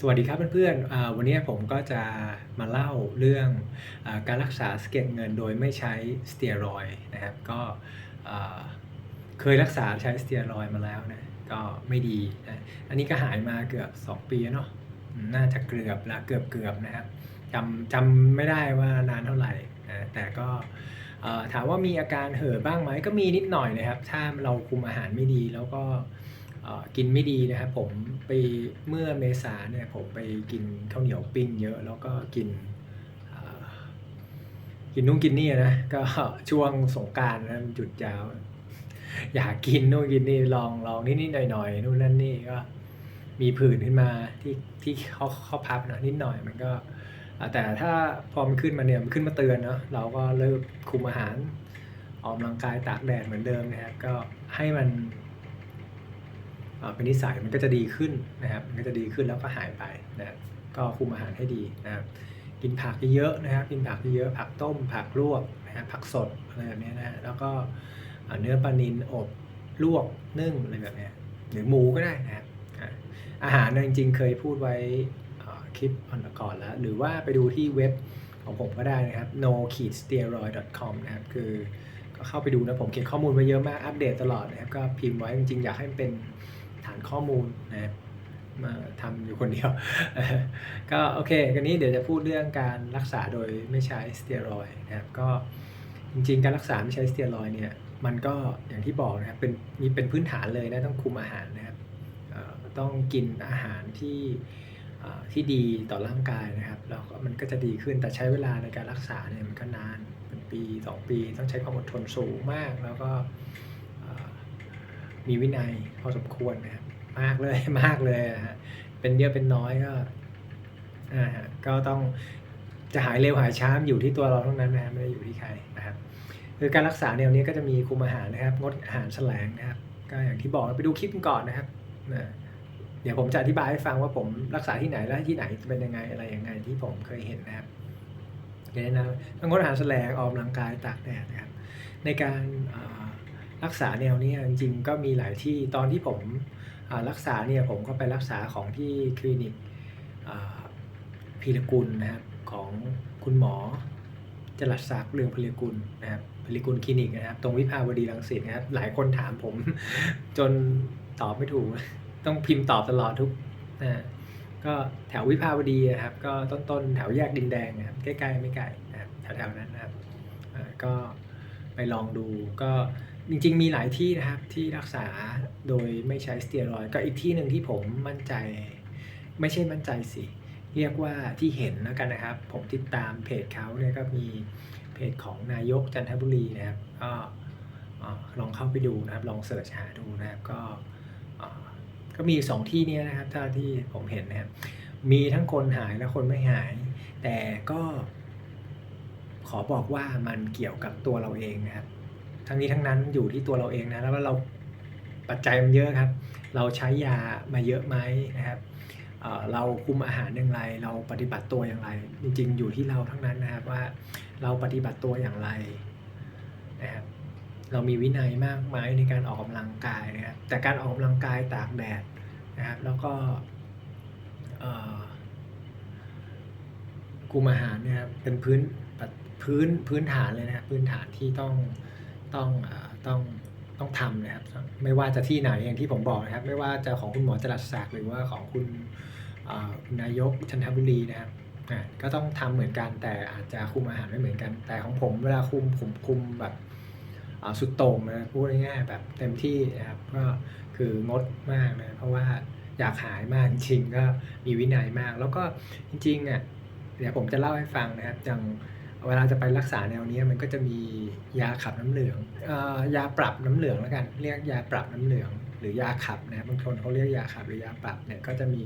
สวัสดีครับเพื่อนๆ วันนี้ผมก็จะมาเล่าเรื่องอการรักษาสะเก็ดเงินโดยไม่ใช้สเตียรอยนะครับ ก็เคยรักษาใช้สเตียรอยมาแล้วนะ ก็ไม่ดีนะ อันนี้ก็หายมาเกือบ 2 ปีเนาะ น่าจะเกือบละเกือบเกือบนะครับจำจำไม่ได้ว่านานเท่าไหร่นะ แต่ก็ถามว่ามีอาการเห่อบ้างไหมก็มีนิดหน่อยนะครับ ถ้าเราคุมอาหารไม่ดีแล้วก็ กินไม่ดีนะครับผมไปเมื่อเมษาเนี่ยผมไปกินข้าวเหนียวปิ้งเยอะแล้วก็กินกินนู่นกินนี่นะก็ช่วงสงการนะมันหยุดยาว อยากกินนู่นกินนี่ลองลองนิดๆหน่อยๆนู่นนั่นนี่ก็มีผื่นขึ้นมาที่ที่เขาเขาพับนะนิดหน่อยมันก็แต่ถ้าพอมันขึ้นมาเนี่ยมันขึ้นมาเตือนเนาะเราก็เริ่มคุมอาหารออกกำลังกายตากแดดเหมือนเดิมนะครับก็ให้มัน เป็นนิสัยมันก็จะดีขึ้นนะครับ มันก็จะดีขึ้นแล้วก็หายไปนะก็คุมอาหารให้ดีนะครับกินผักเยอะนะครับ กินผักเยอะผักต้ม ผักลวกนะฮะผักสดอะไรแบบนี้นะฮะแล้วก็เนื้อปลานิลอบลวกนึ่งอะไรแบบนี้หรือหมูก็ได้นะครับอาหารจริงๆเคยพูดไว้เอ่อคลิปก่อนแล้ว หรือว่าไปดูที่เว็บของผมก็ได้นะครับ no steroid com นะครับ คือก็เข้าไปดูนะผมเขียนข้อมูลไว้เยอะมากอัปเดตตลอดนะครับ ก็พิมพ์ไว้จริงๆ อยากให้มันเป็น ข้อมูลนะครับมาทำอยู่คนเดียว ก็โอเคกันนี้เดี๋ยวจะพูดเรื่องการรักษาโดยไม่ใช้สเตียรอยนะครับก็จริงๆ การรักษาไม่ใช้สเตียรอยเนี่ยมันก็อย่างที่บอกนะครับเป็นมีเป็นพื้นฐานเลยนะต้องคุมอาหารนะครับต้องกินอาหารที่ที่ดีต่อร่างกายนะครับแล้วก็มันก็จะดีขึ้นแต่ใช้เวลาในการรักษาเนี่ยมันก็นานเป็นปี 2 ปี ต้องใช้ความอดทนสูงมาก แล้วก็มีวินัยพอสมควรนะครับ มากเลยมากเลยฮะเป็นเยอะเป็นน้อยก็อ่าฮะก็ต้องจะหายเร็วหายช้าอยู่ที่ตัวเราเท่านั้นนะฮะไม่ได้อยู่ที่ใครนะครับคือการรักษาแนวนี้ก็จะมีคุมอาหารนะครับ งดอาหารแสลงนะครับ ก็อย่างที่บอกไปดูคลิปกันก่อนนะครับนะเดี๋ยวผมจะอธิบายให้ฟังว่าผมรักษาที่ไหนและที่ไหนเป็นยังไงอะไรยังไงที่ผมเคยเห็นนะครับอย่างนี้นะต้องงดอาหารแสลงออกกำลังกายตากแดดนะครับ ในการรักษาแนวนี้จริงๆก็มีหลายที่ตอนที่ผม รักษาเนี่ยผมก็ไปรักษาของที่คลินิกพีรกุลนะครับของคุณหมอจรัสศักดิ์เรืองพลิกุลนะครับพลิกุลคลินิกนะครับ ตรงวิภาวดีรังสิตนะครับ หลายคนถามผม จนตอบไม่ถูก ต้องพิมพ์ตอบตลอดทุกนะก็แถววิภาวดีนะครับ ก็ต้นๆแถวแยกดินแดงนะครับ ใกล้ๆไม่ไกลนะครับแถวๆนั้นนะครับก็ไปลองดูก็ จริงๆ มีหลายที่นะครับที่รักษาโดยไม่ใช้สเตียรอยก็อีกที่หนึ่งที่ผมมั่นใจ ไม่ใช่มั่นใจสิ เรียกว่าที่เห็นแล้วกันนะครับ ผมติดตามเพจเขาเนี่ยก็มีเพจของนายกจันทบุรีนะครับก็ลองเข้าไปดูนะครับ ลองเสิร์ชหาดูนะครับก็ก็มีสองที่เนี้นะครับถ้าที่ผมเห็นนะครับมีทั้งคนหายและคนไม่หาย แต่ก็ขอบอกว่ามันเกี่ยวกับตัวเราเองนะครับ ทั้งนี้ทั้งนั้นอยู่ที่ตัวเราเองนะแล้วว่าเราปัจจัยมันเยอะครับ เราใช้ยามาเยอะไหมนะครับเราคุมอาหารอย่างไร เราปฏิบัติตัวอย่างไร จริง ๆ อยู่ที่เราทั้งนั้นนะครับว่าเราปฏิบัติตัวอย่างไรนะครับเรามีวินัยมากไหมในการออกกำลังกายนะครับแต่การออกกำลังกายตากแดดนะครับแล้วก็คุมอาหารนี่ยครับเป็นพื้นพื้นพื้นฐานเลยนะครับพื้นฐานที่ต้อง ต้องต้องต้องทำนะครับ ไม่ว่าจะที่ไหนอย่างที่ผมบอกนะครับ ไม่ว่าจะของคุณหมอจรัสศักดิ์หรือว่าของคุณนายกชันทบุรีนะครับก็ต้องทำเหมือนกันแต่อาจจะคุมอาหารไม่เหมือนกัน แต่ของผมเวลาคุมผมคุมแบบสุดโต่งนะพูดง่ายๆแบบเต็มที่นะครับก็คืองดมากนะเพราะว่าอยากหายมากจริงๆก็มีวินัยมาก แล้วก็จริงๆอะเดี๋ยวผมจะเล่าให้ฟังนะครับอย่าง เวลาจะไปรักษาแนวนี้มันก็จะมียาขับน้ำเหลืองออยาปรับน้ำเหลืองแล้วกัน เรียกยาปรับน้ำเหลือง หรือยาขับนะบางคนเขาเรียกยาขับหรือยาปรับเนี่ยก็จะมี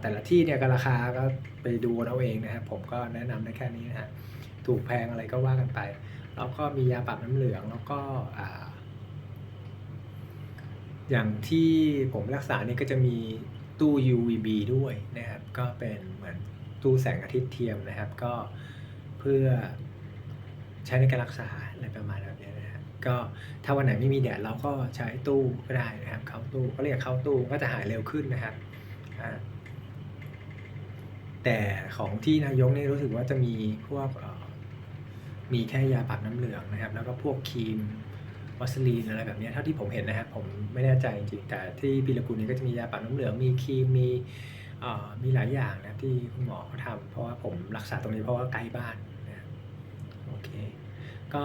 แต่ละที่เนี่ยก็ราคาก็ไปดูเอาเองนะครับผมก็แนะนำได้แค่นี้นะฮะถูกแพงอะไรก็ว่ากันไป แล้วก็มียาปรับน้ำเหลืองแล้วก็ออย่างที่ผมรักษาเนี่ยก็จะมีตู้ UVB ด้วยนะครับก็เป็นเหมือนตู้แสงอาทิตย์เทียมนะครับก็ พื่อใช้ในการรักษาอะไรประมาณแบบนี้นะครับก็ถ้าวันไหนไม่มีแดดเราก็ใช้ตู้ก็ได้นะครับ เข้าตู้ก็เรียกเข้าตู้ก็จะหายเร็วขึ้นนะครับแต่ของที่นายกนี่รู้สึกว่าจะมีพวกมีแค่ยาปรับน้ำเหลืองนะครับ แล้วก็พวกครีมวัสลีนอะไรแบบนี้เท่าที่ผมเห็นนะครับ ผมไม่แน่ใจจริงๆแต่ที่พิรกุลนี้ก็จะมียาปรับน้ำเหลืองมีครีมมีมีหลายอย่างนะที่คุณหมอเขาทำเพราะว่าผมรักษาตรงนี้เพราะว่าใกล้บ้าน โอเค ก็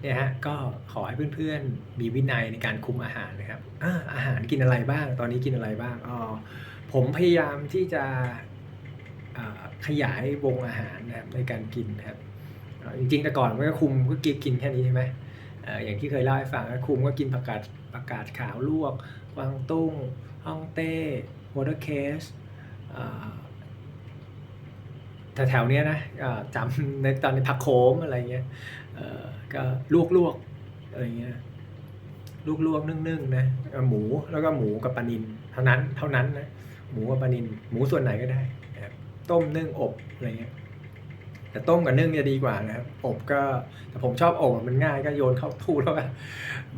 เนี่ยฮะก็ขอให้เพื่อนๆ มีวินัยในการคุมอาหารนะครับอาอาหารกินอะไรบ้าง ตอนนี้กินอะไรบ้างอ๋อผมพยายามที่จะขยายวงอาหารนะครับในการกินนะครับจริงๆแต่ก่อนมันก็คุมก็กินกินแค่นี้ใช่ไหมเอ่ออย่างที่เคยเล่าให้ฟังก็คุมก็กินผักกาดผักกาดขาวลวกกวางตุ้งฮ่องเต้วอเตอร์เคส แถวๆเนี้ยนะจำในตอนในผักโขมอะไรเงี้ยก็ลวกๆอะไรเงี้ยลวกๆนึ่งๆนะเอ่อหมูแล้วก็หมูกับปลานิลเท่านั้นเท่านั้นนะหมูกับปลานิลหมูส่วนไหนก็ได้นะครับต้มนึ่งอบอะไรเงี้ยแต่ต้มกับนึ่งจะดีกว่านะครับอบก็แต่ผมชอบอบมันง่ายก็โยนเข้าทูแล้วก็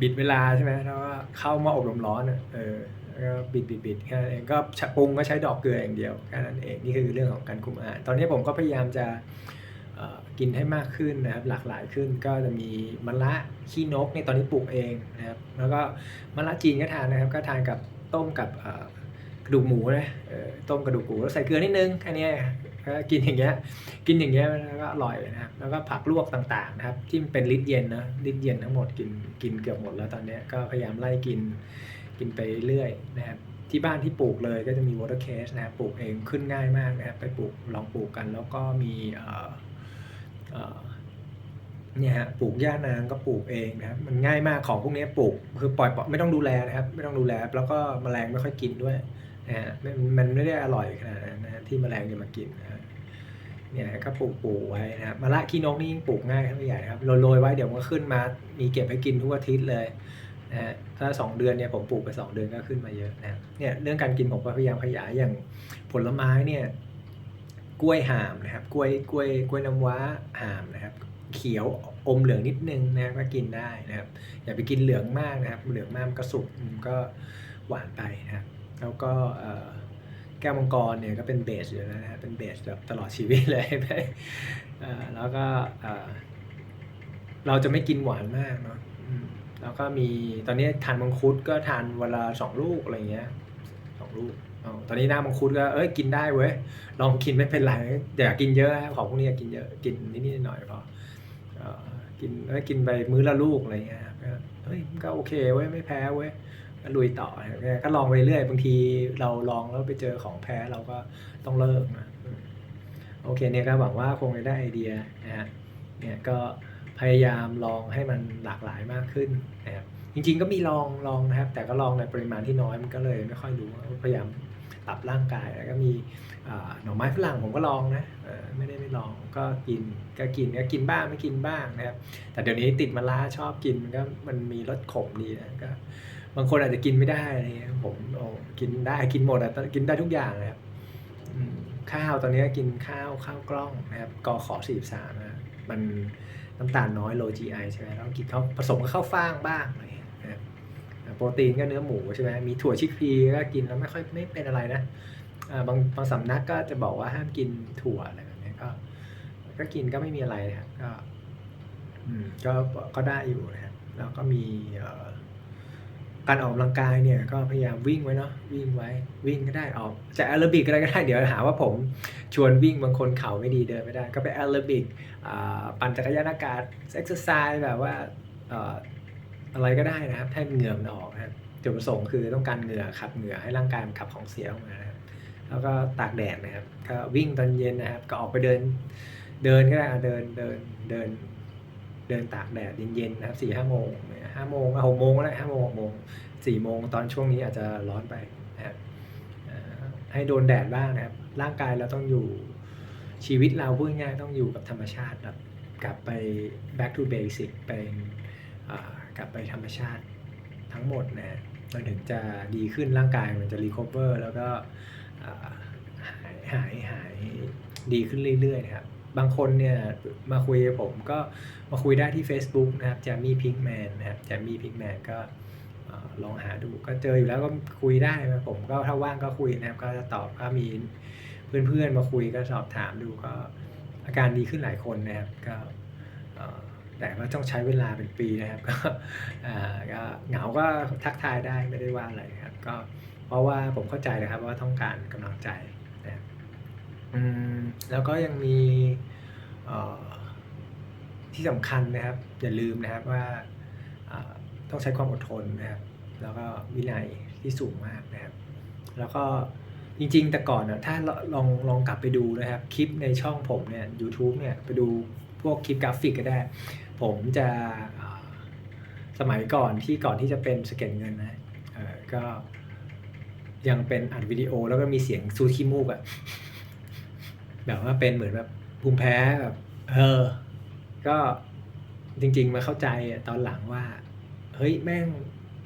บิดเวลาใช่ไหมแล้วก็เข้าม้อบลมร้อนอะเออ ก็บิดบิดบิดแค่นั้นเองก็ปรุงก็ใช้ดอกเกลืออย่างเดียวแค่นั้นเองนี่คือเรื่องของการคุมอาหารตอนนี้ผมก็พยายามจะกินให้มากขึ้นนะครับหลากหลายขึ้นก็จะมีมะระขี้นกในตอนนี้ปลูกเองนะครับแล้วก็มะระจีนก็ทานนะครับ ก็ทานกับต้มกับกระดูกหมูนะต้มกระดูกหมูแล้วใส่เกลือนิดนึงแค่นี้ก็กินอย่างเงี้ยกินอย่างเงี้ยแล้วก็อร่อยนะครับแล้วก็ผักลวกต่างๆนะครับที่เป็นลิตรเย็นนะลิตรเย็นทั้งหมดกินกินเกือบหมดแล้วตอนนี้ก็พยายามไล่กิน กินไปเรื่อยนะครับที่บ้านที่ปลูกเลยก็จะมี water case นะครับปลูกเองขึ้นง่ายมากนะครับไปปลูกลองปลูกกัน แล้วก็มีเนี่ยฮะปลูกหญ้านางก็ปลูกเองนะครับมันง่ายมากของพวกนี้ปลูกคือปล่อยปไม่ต้องดูแลนะครับ ไม่ต้องดูแลแล้วก็แมลงไม่ค่อยกินด้วยนะฮะม,มันไม่ได้อร่อยขนาดนั้นนะที่แมลงจะมากินนะฮะเนี่ยก็ปลูกปลูกไว้นะครับมะระขี้นกนี่ยิ่งปลูกง่ายขึ้นไปใหญ่นะครับโรยๆไว้เดี๋ยวมันก็ขึ้นมามีเก็บให้กินทุกอาทิตย์เลย นะถ้า 2 เดือนเนี่ยผมปลูกไป 2 เดือนก็ขึ้นมาเยอะนะเนี่ยเรื่องการกินผมก็พยายามขยายอย่างผลไม้เนี่ยกล้วยหามนะครับกล้วยกล้วยกล้วยน้ำว้าหามนะครับ เขียวอมเหลืองนิดนึงนะก็กินได้นะครับ อย่าไปกินเหลืองมากนะครับ เหลืองมากก็สุกมันก็หวานไปนะครับ แล้วก็แก้วมังกรเนี่ยก็เป็นเบสอยู่แล้วนะครับเป็นเบสแบบตลอดชีวิตเลยเอ่อแล้วก็เราจะไม่กินหวานมากเนาะ แล้วก็มีตอนนี้ทานมังคุดก็ทานวันละสองลูกอะไรเงี้ยสองลูกอตอนนี้หน้ามังคุดก็เอ้ยกินได้เว้ยลองกินไม่เป็นไรแต่อย่ากินเยอะของพวกนี้อยากินเยอะกินนิดๆหน่อยพอเออกินเอ้ยกินไปมื้อละลูกอะไรเงี้ยก็เฮ้ยก็โอเคเว้ยไม่แพ้เว้ยก็ลุยต่อนะก็ลองไปเรื่อยบางทีเราลองแล้วไปเจอของแพ้เราก็ต้องเลิกนะโอเคเนี่ยก็หวังว่าคงจะได้ไอเดียนะฮะเนี่ยก็ พยายามลองให้มันหลากหลายมากขึ้นนะครับจริงๆก็มีลองลองนะครับ แต่ก็ลองในปริมาณที่น้อยมันก็เลยไม่ค่อยรู้พยายามปรับร่างกายแล้วก็มีหน่อไม้ฝรั่งผมก็ลองนะไม่ได้ไม่ลองก็กินก็กินก็กินบ้างไม่กินบ้างนะครับ แต่เดี๋ยวนี้ติดมะระชอบกินก็มันมีรสขมดีนะก็บางคนอาจจะกินไม่ได้อะไรเงี้ยผมโอ้กินได้กินหมดอะกินได้ทุกอย่างนะครับข้าวตอนนี้กินข้าวข้าวกล้องนะครับกอขอ43นะมัน น้ำตาลน้อย low GI ใช่ไหมเรากินข้าวผสมกับข้าวฟ่างบ้างอะไรเงี้ยโปรตีนก็เนื้อหมูใช่ไหมมีถั่วชิคพีก็กินแล้วไม่ค่อยไม่เป็นอะไรนะบางบางสำนักก็จะบอกว่าห้ามกินถั่วอะไรแบบนี้ก็ ก็กินก็ไม่มีอะไรนะครับก็อืมก็ก็ได้อยู่นะครับแล้วก็มีอ การออกกำลังกายเนี่ยก็พยายามวิ่งไว้เนาะวิ่งไว้วิ่งก็ได้ออกจะแอโรบิกก็ได้ก็ได้เดี๋ยวหาว่าผมชวนวิ่งบางคนเข่าไม่ดีเดินไม่ได้ ก็ไปแอโรบิกปั่นจักรยานอากาศเอ็กซ์ไซส์แบบว่าอะไรก็ได้นะครับให้เหงื่อมันออกนะครับจุดประสงค์คือต้องการเหงื่อขับเหงื่อให้ร่างกายมันขับของเสียออกมานะครับแล้วก็ตากแดดนะครับก็วิ่งตอนเย็นนะครับก็ออกไปเดิน เดินก็ได้เดินเดินเดิน เดินตากแดดเย็นๆนะครับสี่ห้าโมงห้าโมงหกโมงก็ได้ห้าโมงหกโมงสี่โมงตอนช่วงนี้อาจจะร้อนไปนะครับให้โดนแดดบ้างนะครับ ร่างกายเราต้องอยู่ชีวิตเราพูดง่ายต้องอยู่กับธรรมชาติแบบกลับไป back to basic เป็นกลับไปธรรมชาติทั้งหมดนะมันถึงจะดีขึ้นร่างกายมันจะ recover แล้วก็หายหายหายดีขึ้นเรื่อยๆนะครับ บางคนเนี่ยมาคุยกับผมก็มาคุยได้ที่ Facebook นะครับจะมี Pinkman นะครับจะมี Pinkman ก็ลองหาดูก็เจออยู่แล้วก็คุยได้นะผมก็ถ้าว่างก็คุยนะครับ ก็จะตอบก็มีเพื่อนๆมาคุยก็สอบถามดูก็อาการดีขึ้นหลายคนนะครับก็เอ่อแต่ก็ต้องใช้เวลาเป็นปีนะครับก็เหงาก็ทักทายได้ไม่ได้ว่าอะไรครับ ก็เพราะว่าผมเข้าใจนะครับว่าต้องการกำลังใจนะครับอืม แล้วก็ยังมีที่สำคัญนะครับ อย่าลืมนะครับว่าต้องใช้ความอดทนนะครับ แล้วก็วินัยที่สูงมากนะครับ แล้วก็จริงๆ แต่ก่อนนะถ้าลองลองกลับไปดูนะครับ คลิปในช่องผมเนี่ย YouTube เนี่ย ไปดูพวกคลิปกราฟิกก็ได้ ผมจะสมัยก่อนที่ก่อนที่จะเป็นสเก็ตเงินนะก็ยังเป็นอัดวิดีโอแล้วก็มีเสียงซูดขี้มูกอะ แบบว่าเป็นเหมือนแบบภูมิแพ้แบบเออ ก็จริง ๆ มาเข้าใจอะตอนหลังว่า เฮ้ยแม่ง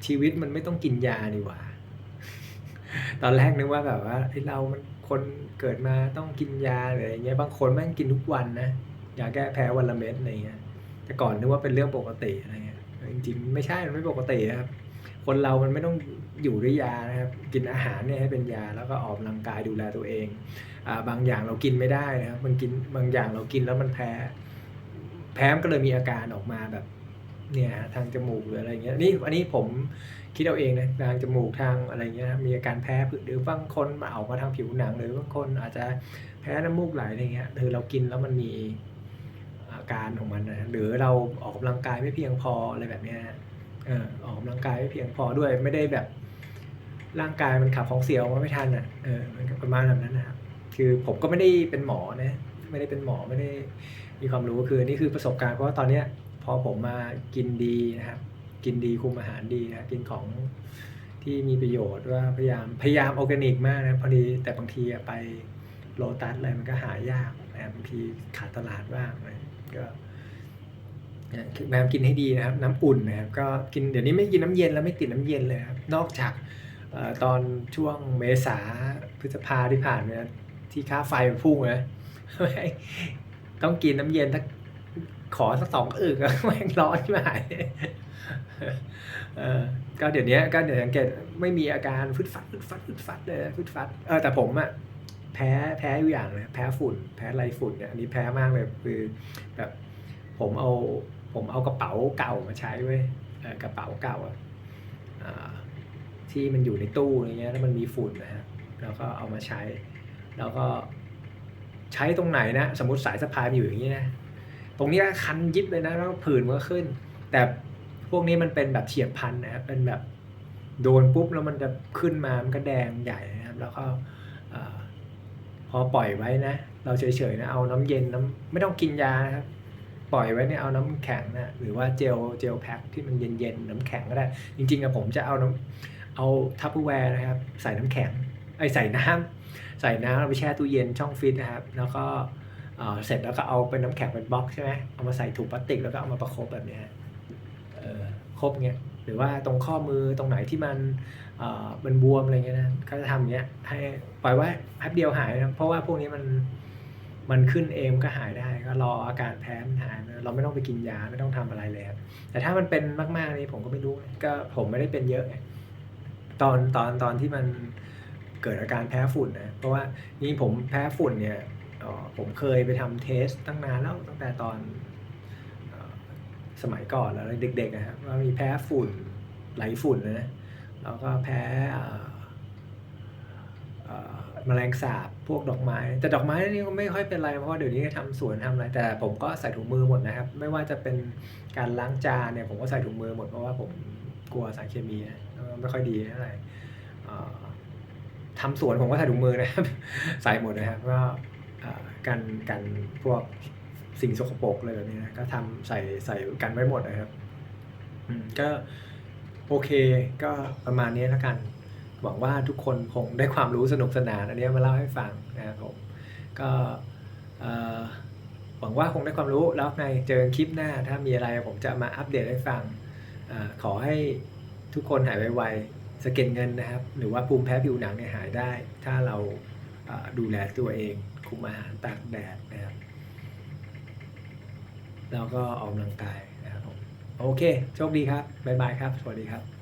ชีวิตมันไม่ต้องกินยานี่หว่า ตอนแรกนึกว่าแบบว่าไอ้เรามันคนเกิดมาต้องกินยาหรืออะไรเงี้ยบางคนแม่งกินทุกวันนะยาแก้แพ้วันละเม็ดอะไรเงี้ยแต่ก่อนนึกว่าเป็นเรื่องปกติอะไรเงี้ยจริงๆไม่ใช่มันไม่ปกตินะครับคนเรามันไม่ต้อง อยู่ด้วยยานะครับกินอาหารเนี่ยให้เป็นยาแล้วก็ออกกำลังกายดูแลตัวเองอบางอย่างเรากินไม่ได้นะครับมันกินบางอย่างเรากินแล้วมันแพ้ แพ้มก็เลยมีอาการออกมาแบบเนี่ยฮะทางจมูกหรืออะไรเงี้ยนี่อันนี้ผมคิดเอาเองนะทางจมูกทางอะไรเงี้ยนะมีอาการแพ้หรือบางคนมาออกมาทางผิวหนัง หรือบางคนอาจจะแพ้น้ำมูกไหลอะไรเงี้ยคือเรากินแล้วมันมีอาการของมันนะหรือเราออกกำลังกายไม่เพียงพออะไรแบบเนี้ยออกกำลังกายไม่เพียงพอด้วยไม่ได้แบบ ร่างกายมันขับของเสียออกมาไม่ทันอะเออมันก็ประมาณแบบนั้นนะครับคือผมก็ไม่ได้เป็นหมอนะไม่ได้เป็นหมอไม่ได้มีความรู้คือนี่คือประสบการณ์เพราะว่าตอนเนี้ยพอผมมากินดีนะครับ กินดีคุมอาหารดีนะครับกินของที่มีประโยชน์ว่าพยายามพยายามออร์แกนิกมากนะพอดีแต่บางทีไปโลตัสอะไรมันก็หายากนะบางทีขาดตลาดบ้างอะก็เนี่ยพยายามกินให้ดีนะครับ น้ำอุ่นนะครับก็กินเดี๋ยวนี้ไม่กินน้ำเย็นแล้วไม่ติดน้ำเย็นเลยครับนอกจาก ตอนช่วงเมษาพฤษภาที่ผ่านมาที่ค่าไฟมันพุ่งนะต้องกินน้ำเย็นสักขอสักสองอึกอะแม่งร้อนที่หายเออก็เดี๋ยวนี้ก็เดี๋ยวสังเกตไม่มีอาการฟึดฟัดฟึดฟัดฟึดฟัดเลยฟึดฟัดเออแต่ผมอะแพ้แพ้อยู่อย่างเลยแพ้ฝุ่น แพ้ไรฝุ่นเนี่ยอันนี้แพ้มากเลยคือแบบผมเอาผมเอากระเป๋าเก่ามาใช้เว้ยกระเป๋าเก่าอะอ่า ที่มันอยู่ในตู้อะไรเงี้ยแล้วมันมีฝุ่นนะฮะแล้วก็เอามาใช้ แล้วก็ใช้ตรงไหนนะสมมติสายสะพายมันอยู่อย่างนี้นะตรงนี้คันยิบเลยนะแล้วผื่นมันก็ขึ้น แต่พวกนี้มันเป็นแบบเฉียบพันนะครับเป็นแบบโดนปุ๊บแล้วมันจะขึ้นมามันก็แดงใหญ่นะครับ แล้วก็พอปล่อยไว้นะ เราเฉยๆนะเอาน้ำเย็นน้ำไม่ต้องกินยานะครับปล่อยไว้เนี่ยเอาน้ำแข็งนะหรือว่าเจลเจลแพ็คที่มันเย็นๆน้ำแข็งก็ได้ จริงๆอะผมจะเอาน้ำ เอาทัพเปอร์แวร์นะครับ ใส่น้ำแข็งไอใส่น้ำใส่น้ำเราไปแช่ตู้เย็นช่องฟิตนะครับ แล้วก็เสร็จแล้วก็เอาเป็นน้ำแข็งเป็นบล็อกใช่ไหมเอามาใส่ถุงพลาสติกแล้วก็เอามาประคบแบบเนี้ยเออครบเงี้ยหรือว่าตรงข้อมือตรงไหนที่มันเออมันบวมอะไรเงี้ยนะก็จะทำอย่างเงี้ยให้ปล่อยไว้แป๊บเดียวหายนะเพราะว่าพวกนี้มันมันขึ้นเองก็หายได้ก็รออาการแพ้มันหายนะเราไม่ต้องไปกินยาไม่ต้องทำอะไรเลยครับแต่ถ้ามันเป็นมากๆนี่ผมก็ไม่รู้ก็ผมไม่ได้เป็นเยอะไง ตอนตอนตอนที่มันเกิดอาการแพ้ฝุ่นนะเพราะว่านี่ผมแพ้ฝุ่นเนี่ยผมเคยไปทำเทสตั้งนานแล้วตั้งแต่ตอนสมัยก่อนแล้วเด็กๆนะครับว่ามีแพ้ฝุ่นไหลฝุ่นนะแล้วก็แพ้แมลงสาบพวกดอกไม้ แต่ดอกไม้นี่ก็ไม่ค่อยเป็นไรเพราะว่าเดี๋ยวนี้ทำสวนทำอะไรแต่ผมก็ใส่ถุงมือหมดนะครับ ไม่ว่าจะเป็นการล้างจานเนี่ยผมก็ใส่ถุงมือหมดเพราะว่าผมกลัวสารเคมีนะ ไม่ค่อยดีเท่าไหร่ทำสวนผมก็ใส่ถุงมือนะครับใส่หมดนะครับก็กันกันพวกสิ่งสกปรกเลยแบบนี้นะก็ทำใส่ใส่กันไว้หมดนะครับก็โอเคก็ประมาณนี้แล้วกัน หวังว่าทุกคนคงได้ความรู้สนุกสนานอันนี้มาเล่าให้ฟังนะครับผมก็หวังว่าคงได้ความรู้แล้วในเจอคลิปหน้า ถ้ามีอะไรผมจะมาอัปเดตให้ฟังอขอให้ ทุกคนหายไวๆสะเก็ดเงินนะครับ หรือว่าภูมิแพ้ผิวหนังเนี่ยหายได้ ถ้าเราดูแลตัวเอง คุมอาหารตากแดดนะครับแล้วก็ออกกำลังกายนะครับโอเค โชคดีครับ บ๊ายบายครับ สวัสดีครับ